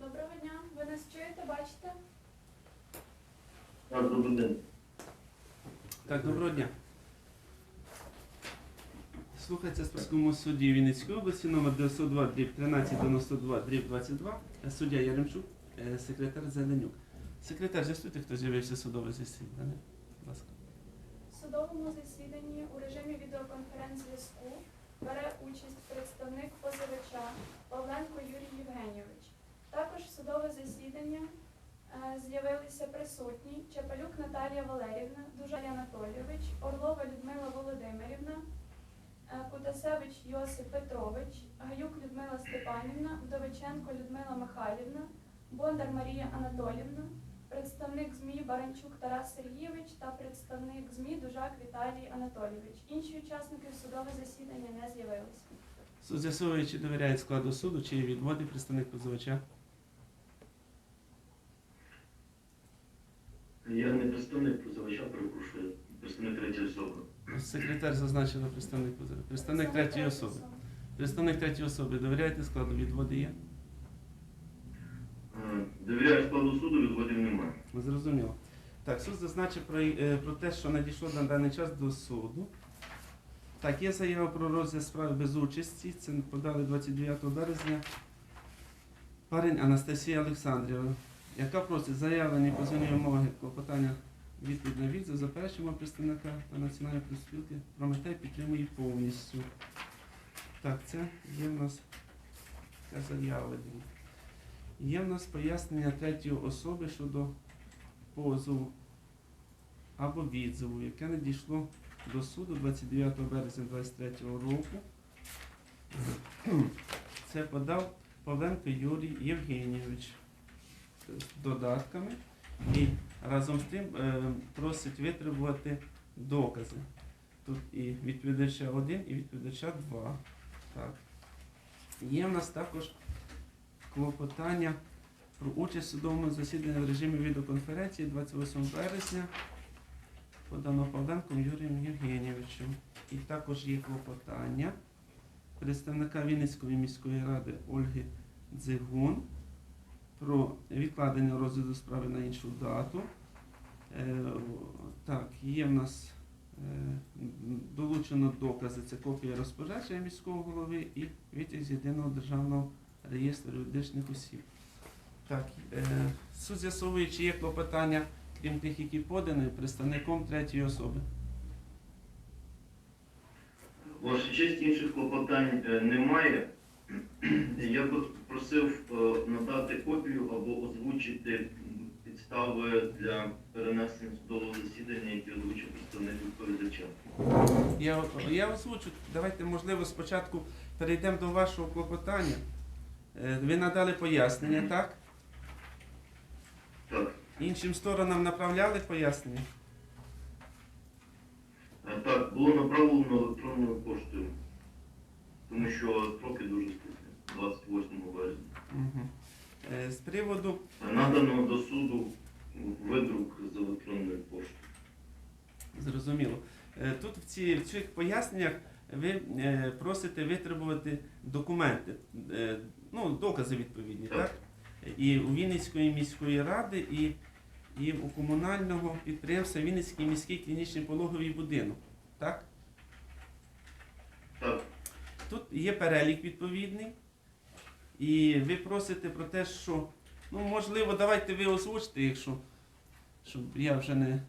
Доброго дня. Ви нас чуєте, бачите? Так, доброго дня. Слухається Спецькому суді Вінницької області номер 902 дріб 1392 дріб 22, е, суддя Яремчук, е, секретар Зеленюк. Секретар, з'ясуйте, хто з'явився судове засідання. Будь ласка. В судовому засіданні у режимі відеоконференц-зв'язку бере участь представник позивача Павленко Юрій Євгенійович. Також в судове засідання е, з'явилися присутні Чапалюк Наталія Валерівна, Дужаль Анатолійович, Орлова Людмила Володимирівна, Кутасевич Йосип Петрович, Гаюк Людмила Степанівна, Вдовиченко Людмила Михайлівна, Бондар Марія Анатолівна, представник ЗМІ Баранчук Тарас Сергійович та представник ЗМІ Дужак Віталій Анатолійович. Інші учасники в судове засідання не з'явилися. Суд з'ясовує, чи довіряє складу суду, чи відводить представник позивача. Я не представник позивача, перепрошую, представник третьої особи. Секретар зазначила представник позивача. Представник третьої особи. Представник третьої особи довіряєте складу відводи є? Е, Довіряю складу суду, відводів немає. Зрозуміло. Так, суд зазначив про, е, про те, що надійшло на даний час до суду. Так, є заява про розгляд справи без участі. Це подали 29 березня. Парень Анастасія Олександрівна, яка просить заявлені позовні вимоги клопотання відповідь на відзив, заперечуємо представника та національної профспілки, Прометей підтримує повністю. Так, це є в нас ця заява. Є в нас пояснення третьої особи щодо позову або відзиву, яке надійшло до суду 29 березня 2023 року. Це подав Павленко Юрій Євгенійович з додатками і разом з тим е, просить витребувати докази. Тут і відповідача 1, і відповідача 2. Так. Є в нас також клопотання про участь в судовому засіданні в режимі відеоконференції 28 березня подано Павленком Юрієм Євгенійовичем. І також є клопотання представника Вінницької міської ради Ольги Дзигун про відкладення розгляду справи на іншу дату. Е, так, є в нас е, долучено докази, це копія розпорядження міського голови і витяг з єдиного державного реєстру юридичних осіб. Так, е, суд з'ясовує, чи є клопотання, крім тих, які подані, представником третьої особи. Ваша честь, інших клопотань немає. Я би просив е, надати копію або озвучити підстави для перенесення судового засідання, які озвучив представник відповідача. Я, я озвучу, давайте, можливо, спочатку перейдемо до вашого клопотання. Е, ви надали пояснення, так? Так, Іншим сторонам направляли пояснення? е, так, було направлено електронною поштою, тому що строки дуже стисні, 28 березня. Угу. З приводу Надано до суду видрук з електронної пошти. Зрозуміло. Е, Тут в, ці, в цих поясненнях ви е, просите витребувати документи, е, ну, докази відповідні, так? Так. І у Вінницької міської ради, і, і у комунального підприємства Вінницький міський клінічний пологовий будинок. Так? Так, Тут є перелік відповідний. І ви просите про те, що, ну, можливо, давайте ви озвучите, якщо, щоб я вже не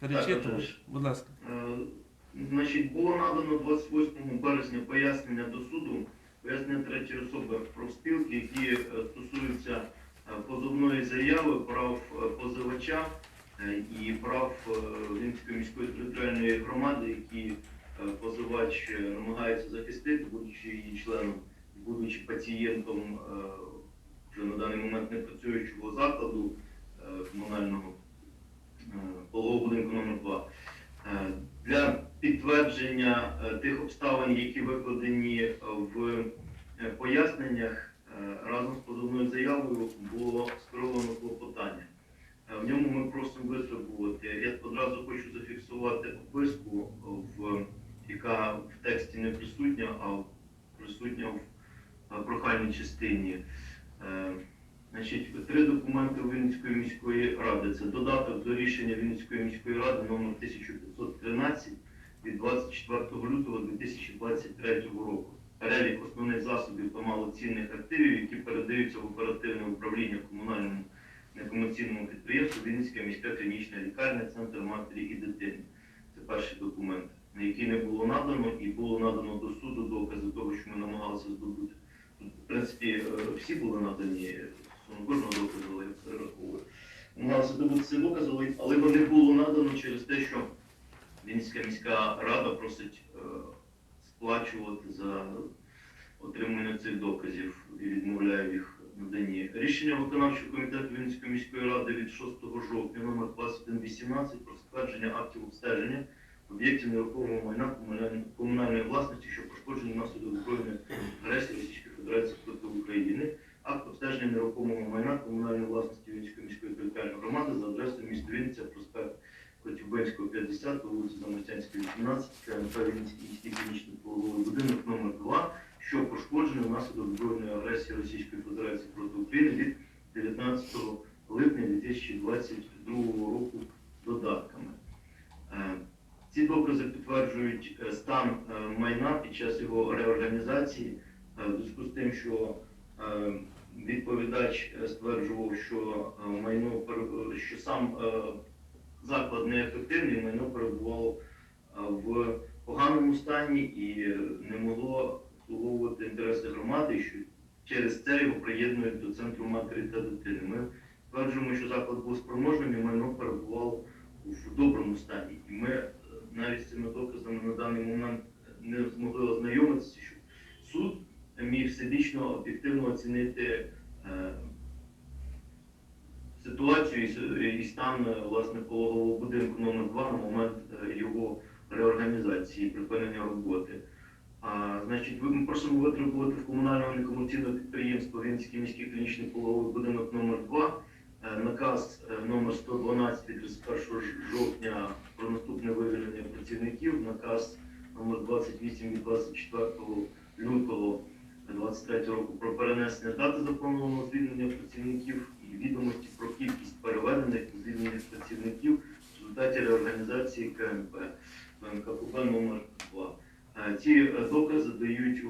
перечитував. Будь ласка. Е, Значить, було надано 28 березня пояснення до суду, пояснення третьої особи профспілки, які е, стосуються е, позовної заяви, прав позивача і прав е, міської територіальної громади, які позивач е, намагається захистити, будучи її членом, будучи пацієнтом е, вже на даний момент не працюючого закладу е, комунального пологового будинку номер 2 Е, Для підтвердження тих обставин, які викладені в поясненнях, разом з позовною заявою було скеровано клопотання. В ньому ми просимо витребувати. Я одразу хочу зафіксувати описку, в, яка в тексті не присутня, а присутня в е, прохальній частині. Е, Значить, три документи Вінницької міської ради. Це додаток до рішення Вінницької міської ради номер 1513 від 24 лютого 2023 року. Перелік основних засобів та малоцінних активів, які передаються в оперативне управління комунальному некомерційному підприємству Вінницька міська клінічна лікарня, центр матері і дитини. Це перший документ, на який не було надано і було надано до суду докази того, що ми намагалися здобути. В принципі, е, всі були надані кожного доказу, але я перераховую. Намагалися здобути ці докази, але- вони було надано через те, що Вінницька міська рада просить е, сплачувати за отримання цих доказів і відмовляє їх наданні. Рішення виконавчого комітету Вінницької міської ради від 6 жовтня номер 2118 про затвердження актів обстеження об'єктів нерухомого майна комунальної- власності, що пошкоджені внаслідок збройної агресії Російської Федерації проти України. Акт обстеження нерухомого майна комунальної власності Вінницької міської територіальної громади за адресою міста Вінниця, проспект Котівбинського 50, вулиця Замостянська, 18, КМП Вінницький міський клінічний пологовий будинок номер 2 що пошкоджений внаслідок збройної агресії Російської Федерації проти України від 19 липня 2022 року додатками. Ці докази підтверджують е, стан е, майна під час його реорганізації, е, в зв'язку з тим, що відповідач стверджував, що майно що сам заклад неефективний, майно перебувало в поганому стані і не могло обслуговувати інтереси громади, що через це його приєднують до центру матері та дитини. Ми стверджуємо, що заклад був спроможним і майно перебувало в доброму стані. І ми навіть з цими доказами на даний момент не змогли ознайомитися, що суд міг всебічно об'єктивно оцінити е, ситуацію і стан е, власне пологового будинку номер 2 на момент е, його реорганізації, припинення роботи. А, значить, ми просимо витребувати в комунального некомерційного підприємства Вінницький міський клінічний пологовий будинок номер 2 е, наказ номер 112 від 31 жовтня про наступне вивільнення працівників, наказ номер 28 від 24 лютого 23 року про перенесення дати запланованого звільнення працівників і відомості про кількість переведених звільнених працівників в результаті реорганізації КМП КПП номер 2 Е, Ці е, докази дають е,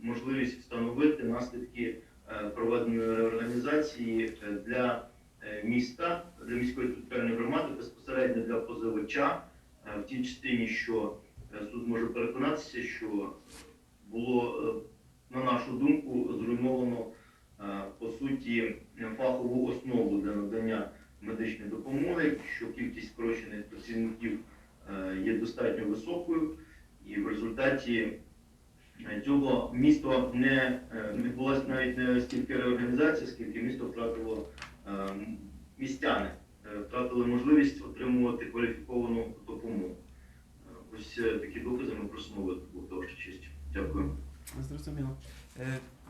можливість встановити наслідки проведеної реорганізації для міста, для міської територіальної громади, безпосередньо для позивача, е, в тій частині, що е, суд може переконатися, що було, е, на нашу думку, зруйновано е, по суті фахову основу для надання медичної допомоги, що кількість скорочених працівників е, є достатньо високою, і в результаті е, цього місто не е, відбулася навіть не стільки реорганізація, скільки місто втратило е, містяни, е, втратили можливість отримувати кваліфіковану допомогу. Е, Ось е, такі докази ми просимо ваша честь. Дякую. Зрозуміло.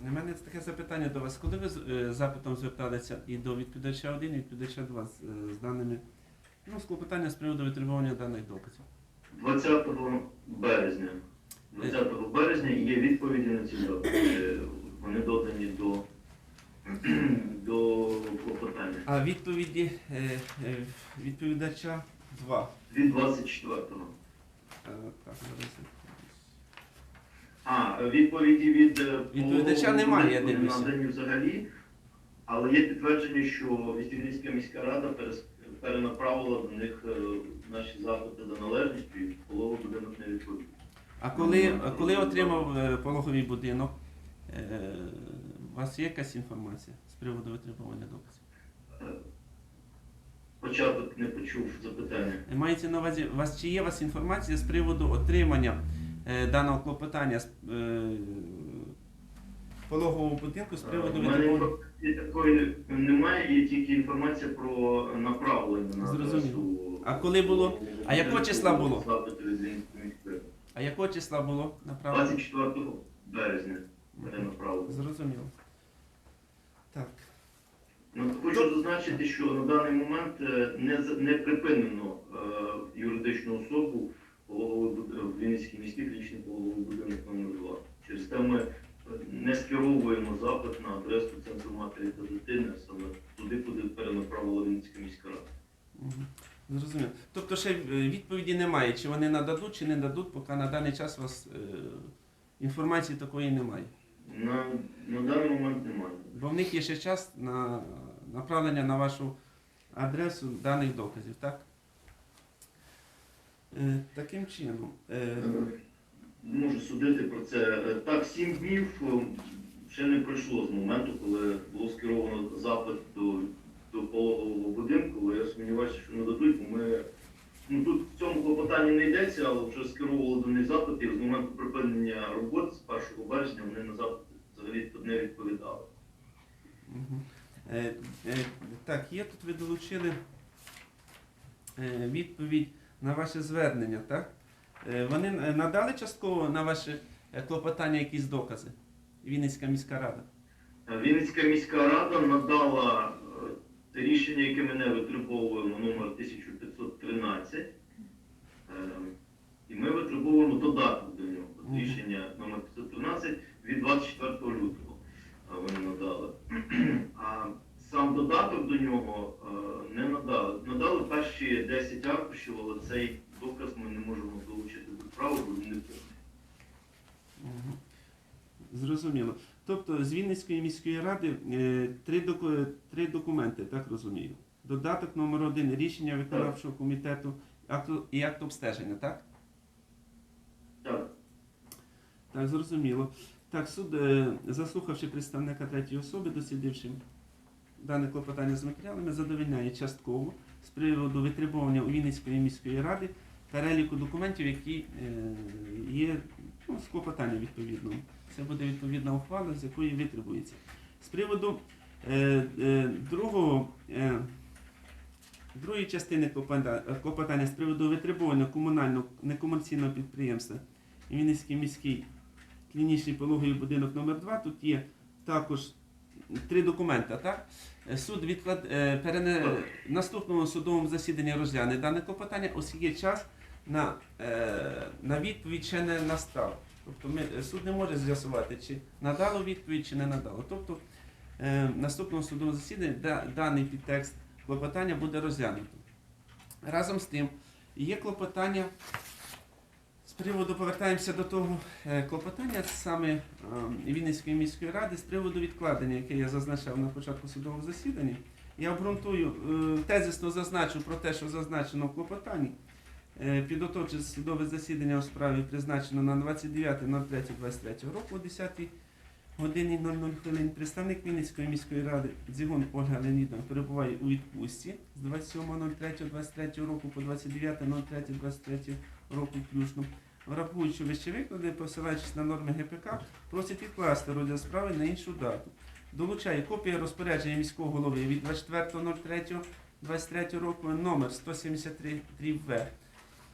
У мене таке запитання до вас. Коли ви з запитом зверталися і до відповідача 1, і відповідача 2 з, даними, ну, з клопотання з приводу витребування даних доказів? 20 березня. 20 березня є відповіді на ці запити. Вони додані до, до клопотання. А відповіді е, е, відповідача 2. Від 24-го. Е, так, зараз. А, відповіді від е, Відповідача пологового немає, я будинку дивлюся. не надані взагалі, але є підтвердження, що Вістівницька міська рада перес- перенаправила до них е, наші запити за належністю і пологовий будинок не відповів. А коли, а коли отримав е, пологовий будинок, е, у вас є якась інформація з приводу витребування доказів? Е, Початок не почув запитання. Е, Мається на увазі, у вас чи є у вас інформація з приводу отримання е, даного клопотання з е, пологового будинку з приводу У мене витребування? інформації такої немає, є тільки інформація про направлення на Зрозуміло. адресу. А коли було? А якого числа було? Запити від Вінницької А якого числа було направлено? 24 березня перенаправили. Зрозуміло. Так. Ну, хочу зазначити, що на даний момент е, не, не припинено е, юридичну особу в Вінницькій міській клінічний пологовий будинок номер 2 Через те ми е, не скеровуємо запит на адресу центру матері та дитини, а саме туди, куди перенаправила Вінницька міська рада. Зрозуміло. Тобто ще відповіді немає, чи вони нададуть, чи не дадуть, поки на даний час у вас е, інформації такої немає. На, на даний момент немає. Бо в них є ще час на направлення на вашу адресу даних доказів, так? Е, таким чином. Е, Можу судити про це. Е, Так, сім днів е, ще не пройшло з моменту, коли було скеровано запит до, до пологового будинку, але я сумніваюся, що нададуть, бо ми в не йдеться, але вже скеровували до них запит, і з моменту припинення роботи з 1 березня вони на запит взагалі не відповідали. Мгм. Е, е, Так, є тут ви долучили е, відповідь на ваше звернення, так? Е, Вони надали частково на ваше клопотання якісь докази? Вінницька міська рада. Е, Вінницька міська рада надала е, рішення, яке ми не витребовуємо, номер 1513. Е, І ми витребовуємо додаток до нього. Рішення номер 513 від 24 лютого вони надали. А сам додаток до нього не надали. Надали перші 10 аркушів, але цей доказ ми не можемо долучити до справи, бо він не повний. Зрозуміло. Тобто з Вінницької міської ради е, три, доку- три документи, так розумію. Додаток номер один рішення виконавчого комітету і акт обстеження? Так. Так, зрозуміло. Так, суд, е, заслухавши представника третьої особи, дослідивши дане клопотання з матеріалами, задовольняє частково з приводу витребування у Вінницької міської ради переліку документів, які е, є ну, з клопотання відповідно. Це буде відповідна ухвала, з якої витребується. З приводу е, е, другого, е, другої частини клопота- клопотання з приводу витребування комунального некомерційного підприємства Вінницький міський клінічний пологовий будинок номер 2 Тут є також три документи. Так? Е, Суд відклад... е, перене... наступному судовому засіданні розгляне дане клопотання, оскільки час на, е, на відповідь ще не настав. Тобто ми, суд не може з'ясувати, чи надало відповідь, чи не надало. Тобто наступному судовому засіданні да, даний підтекст клопотання буде розглянуто. Разом з тим, є клопотання з приводу повертаємося до того е, клопотання саме е, Вінницької міської ради з приводу відкладення, яке я зазначав на початку судового засідання. Я обґрунтую е, тезисно зазначу про те, що зазначено в клопотанні. Підготовче судове засідання у справі призначено на 29.03.23 року о 10 годині 00 хвилин. Представник Вінницької міської ради Дзігун Ольга Леонідовна перебуває у відпустці з 27.03.23 року по 29.03.23 року включно. Враховуючи вище виклади, посилаючись на норми ГПК, просить відкласти розгляд справи на іншу дату. Долучає копія розпорядження міського голови від 24.03.23 року номер 173 В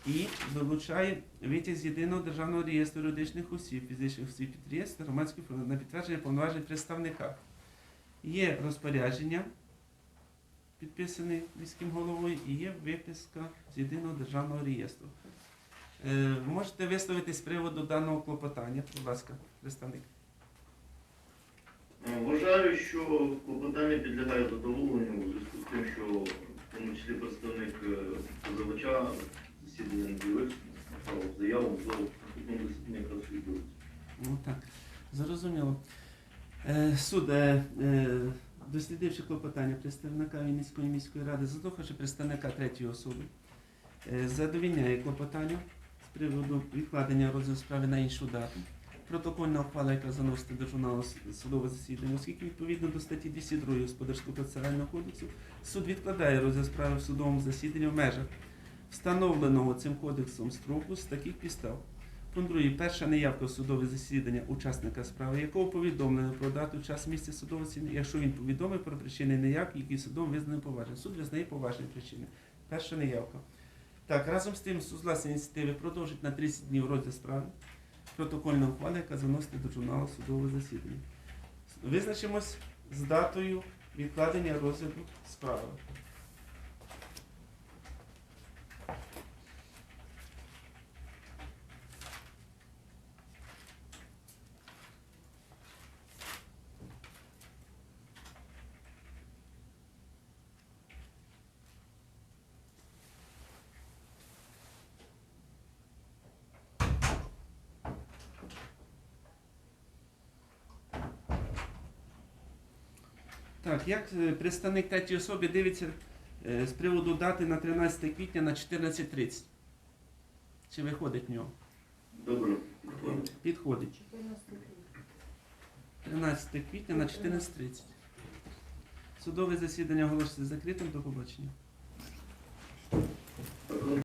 і долучає витяг з єдиного державного реєстру юридичних осіб, фізичних осіб підприємств, громадських на підтвердження повноважень представника. Є розпорядження, підписане міським головою, і є виписка з єдиного державного реєстру. Е, можете висловитись з приводу даного клопотання, будь ласка, представник. Е, Вважаю, що клопотання підлягає задоволенню у зв'язку з тим, що в тому числі представник е, позивача засідання дивився, направив заяву, можливо, наступному засіданні якраз відбудеться. Ну так, зрозуміло. Суд, дослідивши клопотання представника Вінницької міської ради, заслухавши представника третьої особи, задовільняє клопотання приводу відкладення розгляду справи на іншу дату. Протокольна ухвала, яка заноситься до журналу с- судове засідання, оскільки відповідно до статті 202 Господарського процесуального кодексу, суд відкладає розгляд справи в судовому засіданні в межах встановленого цим кодексом строку з таких підстав. Пункт 2. Перша неявка в судове засідання учасника справи, якого повідомлено про дату, час, місце судового засідання, якщо він повідомив про причини неявки, які судом визнані поважні. Суд визнає поважні причини. Перша неявка. Так, разом з тим, з ініціативи продовжить на 30 днів розгляд справи. Протокольна ухвала, яка заносить до журналу судового засідання. Визначимось з датою відкладення розгляду справи. Так, як е, представник третьої особи дивиться е, з приводу дати на 13 квітня на 14.30? Чи виходить в нього? Добре, підходить. Підходить. 13 квітня на 14.30. Судове засідання оголошується закритим. До побачення.